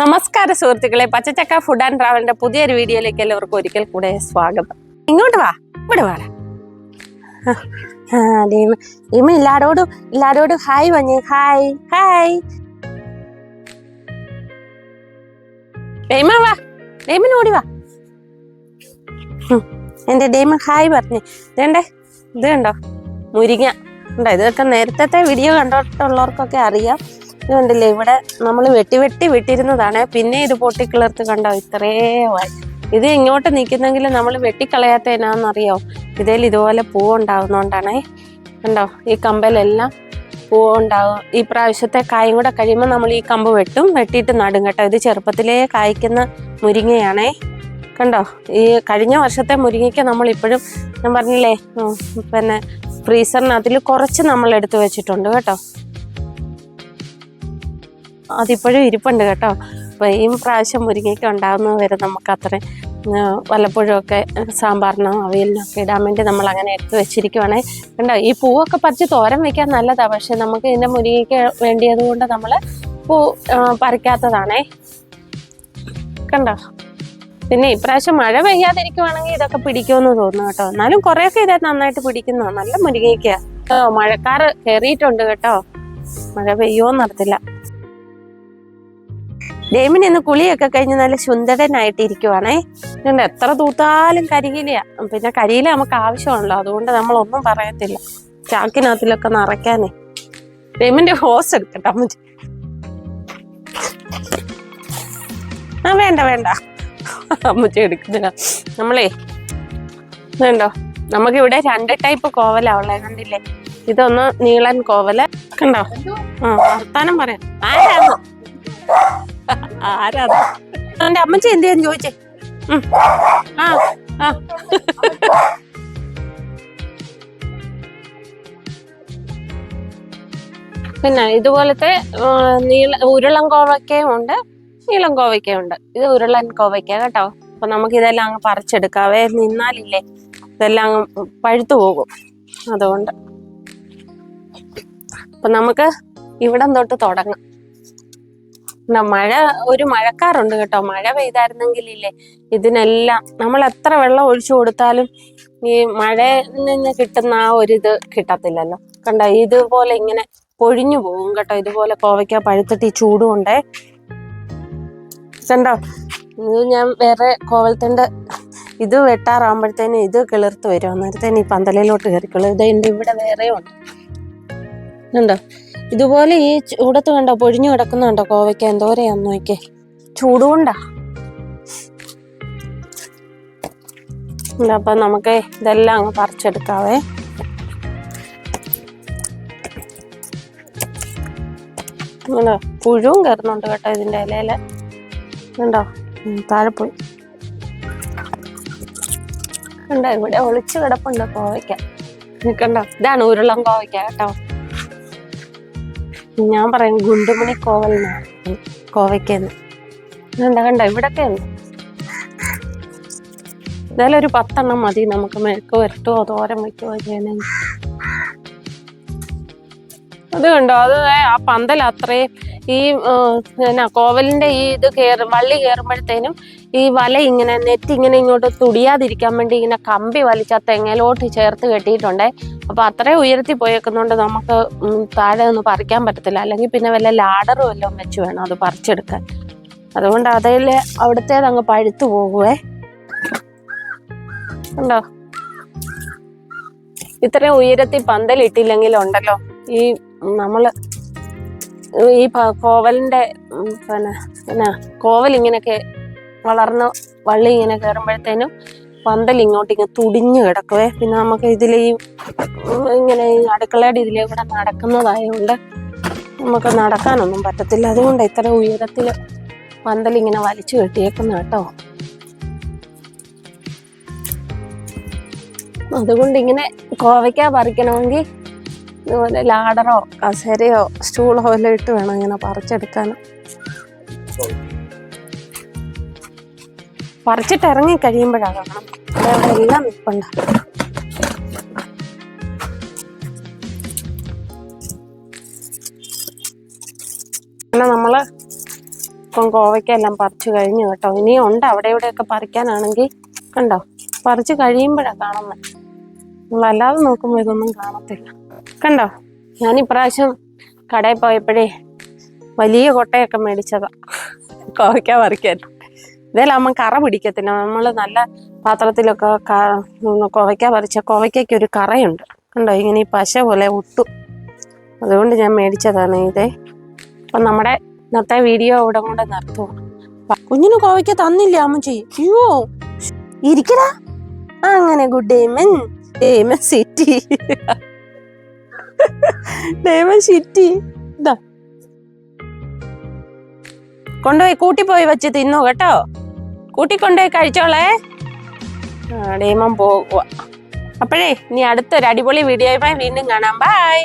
നമസ്കാരം സുഹൃത്തുക്കളെ പച്ചച്ചക്ക food and ട്രാവലിന്റെ പുതിയൊരു വീഡിയോയിലേക്ക് എല്ലാവർക്കും ഒരിക്കൽ കൂടെ സ്വാഗതം. ഇങ്ങോട്ട് വാ ഇവിടെ വാ ഇമ്മ എല്ലാരോടും എല്ലാരോടും ഹായ് വഞ്ഞേ ഹായ് ഹായ്. ഡേമ വാ ഡേമിന് ഓടി വാ. എന്റെ ഡേമ ഹായ് പറഞ്ഞേ. ഇതേണ്ടേ ഇത് കണ്ടോ? മുരിങ്ങ. ഉണ്ടോ ഇതൊക്കെ നേരത്തെ വീഡിയോ കണ്ടിട്ടുള്ളവർക്കൊക്കെ അറിയാം. ഇത് കണ്ടില്ലേ ഇവിടെ നമ്മൾ വെട്ടി വെട്ടി വിട്ടിരുന്നതാണ്. പിന്നെ ഇത് പൊട്ടിക്കിളർത്ത് കണ്ടോ ഇത്രയുമായി ഇത് ഇങ്ങോട്ട് നിൽക്കുന്നെങ്കിൽ നമ്മൾ വെട്ടിക്കളയാത്ത എന്നാന്നറിയോ? ഇതിൽ ഇതുപോലെ പൂ ഉണ്ടാകുന്നോണ്ടാണേ കണ്ടോ ഈ കമ്പലെല്ലാം പൂ ഈ പ്രാവശ്യത്തെ കായും കൂടെ കഴിയുമ്പോൾ നമ്മൾ ഈ കമ്പ് വെട്ടും വെട്ടിയിട്ട് നടും കേട്ടോ. ഇത് ചെറുപ്പത്തിലേ കായ്ക്കുന്ന മുരിങ്ങയാണേ. കണ്ടോ ഈ കഴിഞ്ഞ വർഷത്തെ മുരിങ്ങയ്ക്ക് നമ്മൾ ഇപ്പോഴും ഞാൻ പറഞ്ഞില്ലേ പിന്നെ ഫ്രീസറിനകത്തിൽ കുറച്ച് നമ്മൾ എടുത്തു വെച്ചിട്ടുണ്ട് കേട്ടോ. അതിപ്പോഴും ഇരിപ്പുണ്ട് കേട്ടോ. അപ്പോൾ ഈ പ്രാവശ്യം മുരിങ്ങയ്ക്ക് ഉണ്ടാകുന്നത് വരെ നമുക്ക് അത്രയും വല്ലപ്പോഴുമൊക്കെ സാമ്പാറിനോ അവിയലിനോ ഒക്കെ ഇടാൻ വേണ്ടി നമ്മൾ അങ്ങനെ എടുത്ത് വെച്ചിരിക്കുവാണേ. കണ്ടോ ഈ പൂവൊക്കെ പറിച്ച് തോരം വെക്കാൻ നല്ലതാ പക്ഷെ നമുക്ക് ഇതിന്റെ മുരിങ്ങയ്ക്ക് വേണ്ടിയത് കൊണ്ട് നമ്മൾ പൂ പറിക്കാത്തതാണേ. കണ്ടോ? പിന്നെ ഇപ്രാവശ്യം മഴ പെയ്യാതിരിക്കുവാണെങ്കിൽ ഇതൊക്കെ പിടിക്കുമെന്ന് തോന്നുന്നു കേട്ടോ. എന്നാലും കുറേയൊക്കെ ഇതേ നന്നായിട്ട് പിടിക്കുന്നു. നല്ല മുരിങ്ങയ്ക്ക. മഴക്കാറ് കയറിയിട്ടുണ്ട് കേട്ടോ. മഴ പെയ്യോന്നറിയത്തില്ല. ഡേമിന് ഇന്ന് കുളിയൊക്കെ കഴിഞ്ഞ് നല്ല സുന്ദരനായിട്ട് ഇരിക്കുവാണേ ഇതുകൊണ്ട് എത്ര തൂത്താലും കരിയിലയാ. പിന്നെ കരിയില നമുക്ക് ആവശ്യമാണല്ലോ അതുകൊണ്ട് നമ്മൾ ഒന്നും പറയത്തില്ല. ചാക്കിനകത്തിലൊക്കെ നിറയ്ക്കാനേ. ഡേമിന്റെ ഹോസ് എടുക്കട്ടെ അമ്മച്ചി. ആ വേണ്ട വേണ്ട. അമ്മച്ചി എടുക്കുന്നില്ല. നമ്മളേ വേണ്ടോ? നമുക്കിവിടെ രണ്ട് ടൈപ്പ് കോവലാ ഉള്ളത് കണ്ടില്ലേ? ഇതൊന്ന് നീളൻ കോവൽ. കണ്ടോ? ആ വർത്താനം പറയാം. ആരാന്ന് ആരാന്ന് എന്റെ അമ്മച്ചി എന്ത് ചെയ്യാൻ ചോദിച്ചേ ആ ആ. പിന്നെ ഇതുപോലത്തെ നീള ഉരുളൻ കോവയ്ക്കയും ഉണ്ട് നീളം കോവയ്ക്കയും ഉണ്ട്. ഇത് ഉരുളൻ കോവയ്ക്ക കേട്ടോ. അപ്പൊ നമുക്ക് ഇതെല്ലാം അങ്ങ് പറിച്ചെടുക്കാവേ നിന്നാലില്ലേ ഇതെല്ലാം അങ്ങ് പഴുത്തു പോകും. അതുകൊണ്ട്. അപ്പൊ നമുക്ക് ഇവിടം തൊട്ട് തുടങ്ങാം. മഴ ഒരു മഴക്കാറുണ്ട് കേട്ടോ. മഴ പെയ്തായിരുന്നെങ്കിലില്ലേ ഇതിനെല്ലാം നമ്മൾ എത്ര വെള്ളം ഒഴിച്ചു കൊടുത്താലും ഈ മഴയിൽ നിന്ന് കിട്ടുന്ന ആ ഒരു ഇത് കിട്ടത്തില്ലല്ലോ. കണ്ടോ ഇതുപോലെ ഇങ്ങനെ പൊഴിഞ്ഞു പോകും കേട്ടോ. ഇതുപോലെ കോവയ്ക്ക പഴുത്തിട്ട് ഈ ചൂടുകൊണ്ടേ കണ്ടോ. ഇത് ഞാൻ വേറെ കോവൽത്തിന്റെ ഇത് വെട്ടാറാകുമ്പോഴത്തേനും ഇത് കിളിർത്ത് വരും. അന്നേരത്തേനും ഈ പന്തലിലോട്ട് കയറിക്കുള്ളൂ ഇത് എന്റെ ഇവിടെ വേറെ ഉണ്ട്. കണ്ടോ ഇതുപോലെ ഈ ചൂടത്ത് കണ്ടോ പൊഴിഞ്ഞു കിടക്കുന്നുണ്ടോ കോവയ്ക്ക? എന്തോരയാന്ന് നോക്കേ ചൂടുകൊണ്ടാ. അപ്പൊ നമുക്ക് ഇതെല്ലാം അങ്ങ് പറിച്ചെടുക്കാവേ. പുഴുവും കയറുന്നുണ്ട് കേട്ടോ ഇതിന്റെ ഇലയിൽ. കണ്ടോ? താഴെ പോയി. കണ്ടോ ഇവിടെ ഒളിച്ചു കിടപ്പുണ്ട് കോവയ്ക്ക. കണ്ടോ ഇതാണ് ഉരുളം കോവയ്ക്ക കേട്ടോ. ഞാൻ പറയും ഗുണ്ടുമണി കോവൽ കോവയ്ക്കെന്ന്. എന്താ കണ്ട? ഇവിടൊക്കെ ഇതായാലും ഒരു പത്തെണ്ണം മതി. നമുക്ക് മെഴുക്ക് വരട്ടോ തോരൻ വയ്ക്കുകയോ ചെയ്യണമെങ്കിൽ അത് കണ്ടോ? അത് ആ പന്തൽ അത്രയും ഈ കോവലിന്റെ ഈ ഇത് കയറി വള്ളി കയറുമ്പോഴത്തേനും ഈ വല ഇങ്ങനെ നെറ്റ് ഇങ്ങനെ ഇങ്ങോട്ട് തുടിയാതിരിക്കാൻ വേണ്ടി ഇങ്ങനെ കമ്പി വലിച്ച തെങ്ങലോട്ട് ചേർത്ത് കെട്ടിയിട്ടുണ്ടേ. അപ്പൊ അത്രയും ഉയരത്തിൽ പോയേക്കുന്നോണ്ട് നമുക്ക് താഴെ ഒന്ന് പറിക്കാൻ പറ്റത്തില്ല. അല്ലെങ്കിൽ പിന്നെ വല്ല ലാഡറും എല്ലാം വെച്ച് വേണം അത് പറിച്ചെടുക്കാൻ. അതുകൊണ്ട് അതിൽ അവിടുത്തേത് അങ്ങ് പഴുത്തു പോകുവേ ഉണ്ടോ? ഇത്രയും ഉയരത്തിൽ പന്തലിട്ടില്ലെങ്കിൽ ഉണ്ടല്ലോ. ഈ നമ്മൾ ഈ കോവലിന്റെ പിന്നെ പിന്നെ കോവൽ ഇങ്ങനെയൊക്കെ വളർന്ന് വള്ളി ഇങ്ങനെ കയറുമ്പോഴത്തേനും പന്തൽ ഇങ്ങോട്ട് ഇങ്ങനെ തുടിഞ്ഞു കിടക്കുവേ. പിന്നെ നമുക്ക് ഇതിൽ ഇങ്ങനെ അടുക്കളയുടെ ഇതിലേ കൂടെ നടക്കുന്നതായതുകൊണ്ട് നമുക്ക് നടക്കാനൊന്നും പറ്റത്തില്ല. അതുകൊണ്ട് ഇത്ര ഉയരത്തിൽ പന്തൽ ഇങ്ങനെ വലിച്ചു കെട്ടിയേക്കുന്ന കേട്ടോ. അതുകൊണ്ട് ഇങ്ങനെ കോവയ്ക്ക പറിക്കണമെങ്കിൽ ഇതുപോലെ ലാഡറോ കസേരയോ സ്റ്റൂളോ എല്ലാം ഇട്ട് വേണം ഇങ്ങനെ പറിച്ചെടുക്കാൻ പറിച്ചിട്ട് ഇറങ്ങി കഴിയുമ്പോഴാണ് എല്ലാം നിൽപ്പുണ്ട് പിന്നെ നമ്മൾ ഇപ്പം കോവയ്ക്കെല്ലാം പറിച്ചു കഴിഞ്ഞു കേട്ടോ. ഇനിയും ഉണ്ട് അവിടെ ഇവിടെയൊക്കെ പറിക്കാനാണെങ്കിൽ കണ്ടോ? പറിച്ചു കഴിയുമ്പോഴാണ് കാണുന്നത്. നമ്മളല്ലാതെ നോക്കുമ്പോൾ ഇതൊന്നും കാണത്തില്ല. കണ്ടോ? ഞാൻ ഇപ്രാവശ്യം കടയിൽ പോയപ്പോഴേ വലിയ കൊട്ടയൊക്കെ മേടിച്ചതാ. കോവയ്ക്ക പറിക്കാൻ. ഇതിലാകുമ്പോൾ കറ പിടിക്കത്തില്ല. നമ്മൾ നല്ല പാത്രത്തിലൊക്കെ കോവയ്ക്ക പറിച്ച കോവയ്ക്കൊക്കെ ഒരു കറയുണ്ട്. കണ്ടോ? ഇങ്ങനെ ഈ പശ പോലെ ഒട്ടും. അതുകൊണ്ട് ഞാൻ മേടിച്ചതാണ് ഇതേ. അപ്പൊ നമ്മുടെ ഇന്നത്തെ വീഡിയോ ഇവിടെ കൊണ്ട് നിർത്തുക കുഞ്ഞിന് കോവയ്ക്ക തന്നില്ല അമ്മച്ചി? അയ്യോ. ഇരിക്കടാ. അങ്ങനെ ഗുഡ് ഡേമൻ ഡേമൻ സിറ്റി. ഡേമൻ സിറ്റി. കൊണ്ടുപോയി കൂട്ടിപ്പോയി വെച്ച് തിന്നു കേട്ടോ. കൂട്ടിക്കൊണ്ടുപോയി കഴിച്ചോളേ. ആ, ഡേമൻ പോകുക അപ്പോഴേ ഇനി അടുത്തൊരു അടിപൊളി വീഡിയോയുമായി വീണ്ടും കാണാം. ബൈ